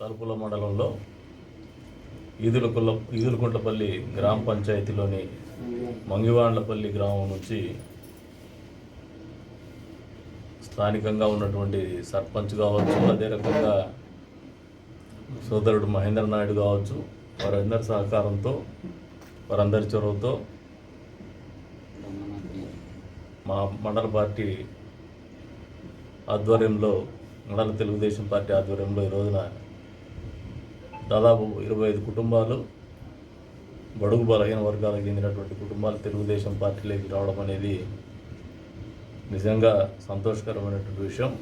తలుపుల మండలంలో ఈదులకుల ఈదులకుంటపల్లి గ్రామ పంచాయతీలోని మంగివాండ్లపల్లి గ్రామం నుంచి స్థానికంగా ఉన్నటువంటి సర్పంచ్ కావచ్చు అదే రకంగా సోదరుడు మహేంద్ర నాయుడు కావచ్చు వారందరి సహకారంతో వారందరి చొరవతో మా మండల పార్టీ ఆధ్వర్యంలో మండల తెలుగుదేశం పార్టీ ఆధ్వర్యంలో ఈ రోజున దాదాపు ఇరవై ఐదు కుటుంబాలు బడుగు బలహీన వర్గాలకు చెందినటువంటి కుటుంబాలు తెలుగుదేశం పార్టీలోకి రావడం అనేది నిజంగా సంతోషకరమైనటువంటి విషయం.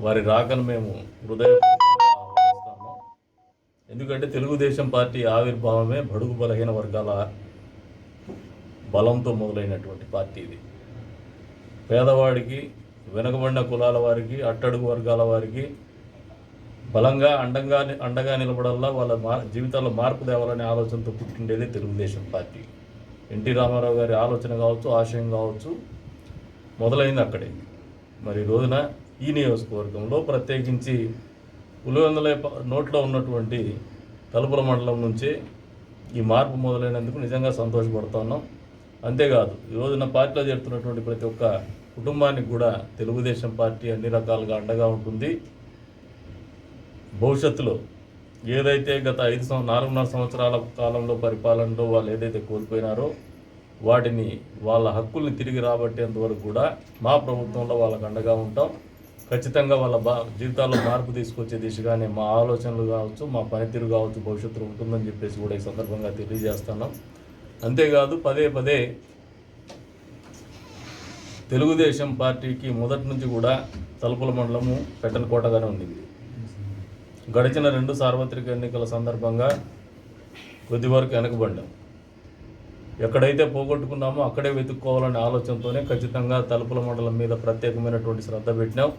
వారి రాకను మేము హృదయపూర్వకంగా ఎందుకంటే తెలుగుదేశం పార్టీ ఆవిర్భావమే బడుగు బలహీన వర్గాల బలంతో మొదలైనటువంటి పార్టీ ఇది. పేదవాడికి వెనుకబడిన కులాల వారికి అట్టడుగు వర్గాల వారికి బలంగా అండంగా అండగా నిలబడల్లా వాళ్ళ మా జీవితాల్లో మార్పు తేవాలనే ఆలోచనతో పుట్టిండేది Telugu Desam party. N T Rama Rao గారి ఆలోచన కావచ్చు ఆశయం కావచ్చు మొదలైంది అక్కడే. మరి రోజున ఈ నియోజకవర్గంలో ప్రత్యేకించి పులివెందుల నోట్లో ఉన్నటువంటి తలుపుల మండలం నుంచి ఈ మార్పు మొదలైనందుకు నిజంగా సంతోషపడుతున్నాం అంతేకాదు ఈ రోజున పార్టీలో చేరుతున్నటువంటి ప్రతి ఒక్క కుటుంబానికి కూడా తెలుగుదేశం పార్టీ అన్ని రకాలుగా అండగా ఉంటుంది. భవిష్యత్తులో ఏదైతే గత ఐదు సంవ నాలుగున్నర సంవత్సరాల కాలంలో పరిపాలనలో వాళ్ళు ఏదైతే కోల్పోయినారో వాటిని వాళ్ళ హక్కుల్ని తిరిగి రాబట్టేంత వరకు కూడా మా ప్రభుత్వంలో వాళ్ళకు అండగా ఉంటాం. ఖచ్చితంగా వాళ్ళ బా జీవితాల్లో మార్పు తీసుకొచ్చే దిశగానే మా ఆలోచనలు కావచ్చు మా పనితీరు కావచ్చు భవిష్యత్తులో ఉంటుందని చెప్పేసి కూడా ఈ సందర్భంగా తెలియజేస్తున్నాం. అంతేకాదు పదే పదే తెలుగుదేశం పార్టీకి మొదటి నుంచి కూడా తలుపుల మండలము పెట్టని కోటగానే ఉండింది. గడిచిన రెండు సార్వత్రిక ఎన్నికల సందర్భంగా కొద్ది వరకు వెనకబడ్డాం. ఎక్కడైతే పోగొట్టుకున్నామో అక్కడే వెతుక్కోవాలనే ఆలోచనతోనే ఖచ్చితంగా తలుపుల మండలం మీద ప్రత్యేకమైనటువంటి శ్రద్ధ పెట్టినాం.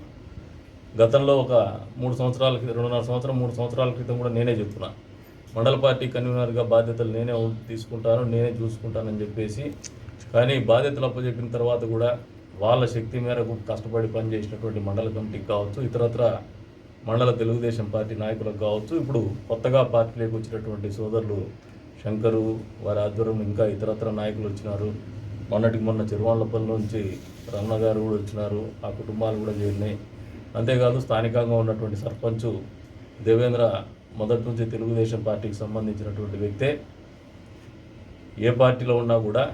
గతంలో ఒక మూడు సంవత్సరాల క్రితం రెండున్నర సంవత్సరం మూడు సంవత్సరాల క్రితం కూడా నేనే చెప్తున్నా. మండల పార్టీ కన్వీనర్గా బాధ్యతలు నేనే తీసుకుంటాను నేనే చూసుకుంటానని చెప్పేసి కానీ బాధ్యతలు అప్పచెప్పిన తర్వాత కూడా వాళ్ళ శక్తి మేరకు కష్టపడి పనిచేసినటువంటి మండల కమిటీకి కావచ్చు ఇతరత్ర మండల తెలుగుదేశం పార్టీ నాయకులకు కావచ్చు ఇప్పుడు కొత్తగా పార్టీలోకి వచ్చినటువంటి సోదరులు శంకరు వారి ఆధ్వర్యం ఇంకా ఇతరత్ర నాయకులు వచ్చినారు. మొన్నటికి మొన్న చిరువాళ్ళపల్లి నుంచి రమణ గారు కూడా వచ్చినారు. ఆ కుటుంబాలు కూడా చేరినాయి. అంతేకాదు స్థానికంగా ఉన్నటువంటి సర్పంచ్ దేవేంద్ర మొదటి నుంచి తెలుగుదేశం పార్టీకి సంబంధించినటువంటి వ్యక్తే. ఏ పార్టీలో ఉన్నా కూడా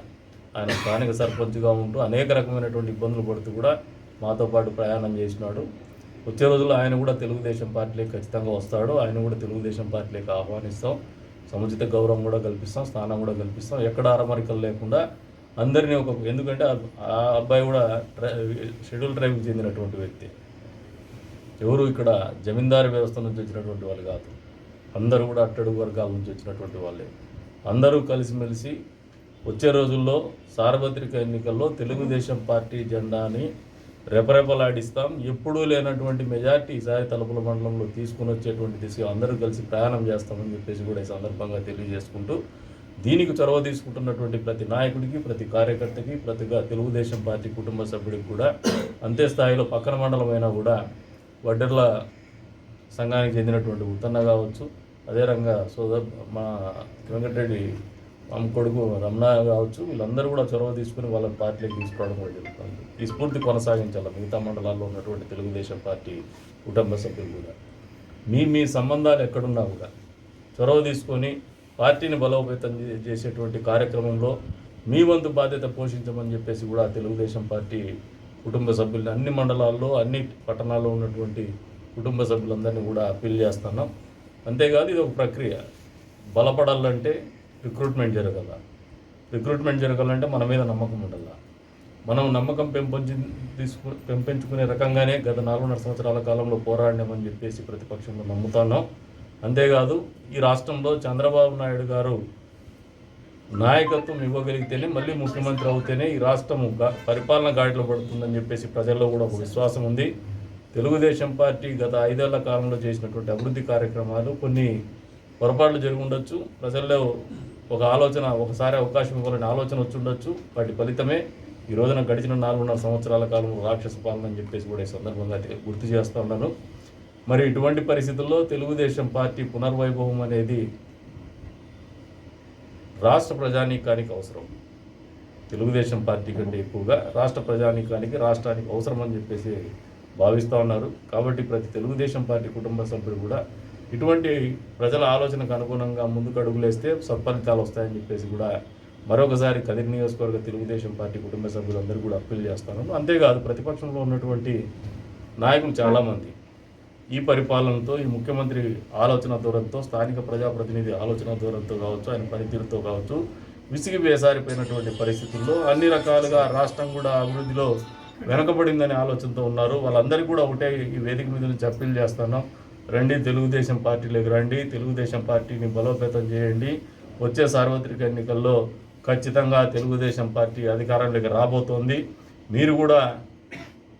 ఆయన స్థానిక సర్పంచ్గా ఉంటూ అనేక రకమైనటువంటి ఇబ్బందులు పడుతూ కూడా మాతో పాటు ప్రయాణం చేసినాడు. వచ్చే రోజుల్లో ఆయన కూడా తెలుగుదేశం పార్టీలోకి ఖచ్చితంగా వస్తాడు. ఆయన కూడా తెలుగుదేశం పార్టీలోకి ఆహ్వానిస్తాం. సముచిత గౌరవం కూడా కల్పిస్తాం స్థానం కూడా కల్పిస్తాం. ఎక్కడ అరమరికలు లేకుండా అందరినీ ఒక ఎందుకంటే ఆ- అబ్బాయి కూడా ట్రై షెడ్యూల్ ట్రైబ్కి చెందినటువంటి వ్యక్తి. ఎవరు ఇక్కడ జమీందారు వ్యవస్థ నుంచి వచ్చినటువంటి వాళ్ళు కాదు. అందరూ కూడా అట్టడుగు వర్గాల నుంచి వచ్చినటువంటి వాళ్ళే. అందరూ కలిసిమెలిసి వచ్చే రోజుల్లో సార్వత్రిక ఎన్నికల్లో తెలుగుదేశం పార్టీ జెండాని రెపరెపలాడిస్తాం. ఎప్పుడూ లేనటువంటి మెజార్టీ ఈసారి తలుపుల మండలంలో తీసుకుని వచ్చేటువంటి దిశగా అందరూ కలిసి ప్రయాణం చేస్తామని చెప్పేసి కూడా ఈ సందర్భంగా తెలియజేసుకుంటూ దీనికి చొరవ తీసుకుంటున్నటువంటి ప్రతి నాయకుడికి ప్రతి కార్యకర్తకి ప్రతిగా తెలుగుదేశం పార్టీ కుటుంబ సభ్యుడికి కూడా అంతే స్థాయిలో పక్కన మండలమైనా కూడా వడ్డర్ల సంఘానికి చెందినటువంటి ఉత్తన్న కావచ్చు. అదే రంగా సోదర్ మా వెంకటరెడ్డి మా కొడుకు రమణ కావచ్చు. వీళ్ళందరూ కూడా చొరవ తీసుకుని వాళ్ళ పార్టీలోకి తీసుకోవడం కూడా జరుగుతుంది. ఈ స్ఫూర్తి కొనసాగించాలి? మిగతా మండలాల్లో ఉన్నటువంటి తెలుగుదేశం పార్టీ కుటుంబ సభ్యులు కూడా. మీ మీ సంబంధాలు ఎక్కడున్నా కూడా చొరవ తీసుకొని పార్టీని బలోపేతం చే- చేసేటువంటి కార్యక్రమంలో మీ వంతు బాధ్యత పోషించమని చెప్పేసి కూడా తెలుగుదేశం పార్టీ కుటుంబ సభ్యులు అన్ని మండలాల్లో అన్ని పట్టణాల్లో ఉన్నటువంటి కుటుంబ సభ్యులందరినీ కూడా అప్పీల్ చేస్తున్నాం. అంతేకాదు ఇది ఒక ప్రక్రియ. బలపడాలంటే రిక్రూట్మెంట్ జరగాల. రిక్రూట్మెంట్ జరగాలంటే మన మీద నమ్మకం ఉండాల. మనం నమ్మకం పెంపొంచి తీసుకు పెంపొంచుకునే రకంగానే గత నాలుగున్నర సంవత్సరాల కాలంలో పోరాడినామని చెప్పేసి ప్రతిపక్షంలో నమ్ముతున్నాం. అంతేకాదు ఈ రాష్ట్రంలో చంద్రబాబు నాయుడు గారు నాయకత్వం ఇవ్వగలిగితేనే మళ్ళీ ముఖ్యమంత్రి అవుతేనే ఈ రాష్ట్రం పరిపాలన గాడిలో పడుతుందని చెప్పేసి ప్రజల్లో కూడా ఒక విశ్వాసం ఉంది. తెలుగుదేశం పార్టీ గత ఐదేళ్ళ కాలంలో చేసినటువంటి అభివృద్ధి కార్యక్రమాలు కొన్ని పొరపాట్లు జరిగి ఉండొచ్చు. ప్రజల్లో ఒక ఆలోచన ఒకసారి అవకాశం ఇవ్వాలని ఆలోచన వచ్చి ఉండొచ్చు. వాటి ఫలితమే ఈ రోజున గడిచిన నాలుగున్నర సంవత్సరాల కాలం రాక్షస పాలన అని చెప్పేసి కూడా ఈ సందర్భంగా గుర్తు చేస్తూ ఉన్నాను. మరి ఇటువంటి పరిస్థితుల్లో తెలుగుదేశం పార్టీ పునర్వైభవం అనేది రాష్ట్ర ప్రజానీకానికి అవసరం. తెలుగుదేశం పార్టీ కంటే ఎక్కువగా రాష్ట్ర ప్రజానీకానికి రాష్ట్రానికి అవసరం అని చెప్పేసి భావిస్తూ ఉన్నారు. కాబట్టి ప్రతి తెలుగుదేశం పార్టీ కుటుంబ సభ్యులు కూడా ఇటువంటి ప్రజల ఆలోచనకు అనుగుణంగా ముందుకు అడుగులేస్తే సత్ఫలితాలు వస్తాయని చెప్పేసి కూడా మరొకసారి కదిరి నియోజకవర్గ తెలుగుదేశం పార్టీ కుటుంబ సభ్యులందరూ కూడా అప్పీల్ చేస్తాను అంతేకాదు ప్రతిపక్షంలో ఉన్నటువంటి నాయకులు చాలామంది. ఈ పరిపాలనతో ఈ ముఖ్యమంత్రి ఆలోచన దూరంతో స్థానిక ప్రజాప్రతినిధి ఆలోచన దూరంతో కావచ్చు ఆయన పనితీరుతో కావచ్చు విసిగి వేసారిపోయినటువంటి పరిస్థితుల్లో అన్ని రకాలుగా రాష్ట్రం కూడా అభివృద్ధిలో వెనకబడిందనే ఆలోచనతో ఉన్నారు. వాళ్ళందరికీ కూడా ఒకటే ఈ వేదిక మీద నుంచి అప్పీల్ చేస్తున్నాం. రండి తెలుగుదేశం పార్టీలోకి రండి తెలుగుదేశం పార్టీని బలోపేతం చేయండి. వచ్చే సార్వత్రిక ఎన్నికల్లో ఖచ్చితంగా తెలుగుదేశం పార్టీ అధికారంలోకి రాబోతోంది. మీరు కూడా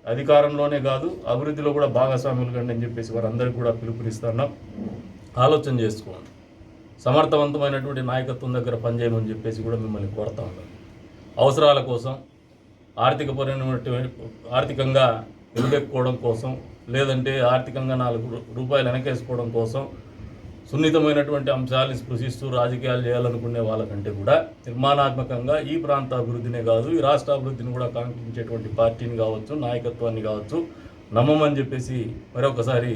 అధికారంలోనే కాదు అభివృద్ధిలో కూడా భాగస్వాములు కండి అని చెప్పేసి వారందరికీ కూడా పిలుపునిస్తున్నాం ఆలోచన చేసుకోండి. సమర్థవంతమైనటువంటి నాయకత్వం దగ్గర పనిచేయమని చెప్పేసి కూడా మిమ్మల్ని కోరుతా ఉన్నాను అవసరాల కోసం ఆర్థిక ఆర్థికంగా నిలబెట్టుకోవడం కోసం లేదంటే ఆర్థికంగా నాలుగు రూపాయలు వెనకేసుకోవడం కోసం సున్నితమైనటువంటి అంశాలను స్పృశిస్తూ రాజకీయాలు చేయాలనుకునే వాళ్ళకంటే కూడా నిర్మాణాత్మకంగా ఈ ప్రాంత అభివృద్ధినే కాదు ఈ రాష్ట్ర అభివృద్ధిని కూడా కాంక్షించేటువంటి పార్టీని కావచ్చు నాయకత్వాన్ని కావచ్చు నమ్మమని చెప్పేసి మరొకసారి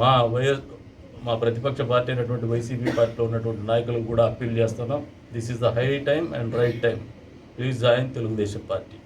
మా వైఎస్ మా ప్రతిపక్ష పార్టీ అయినటువంటి వైసీపీ పార్టీలో ఉన్నటువంటి నాయకులకు కూడా అప్పీల్ చేస్తున్నాం. This is the high time and right time please join Telugu Desam party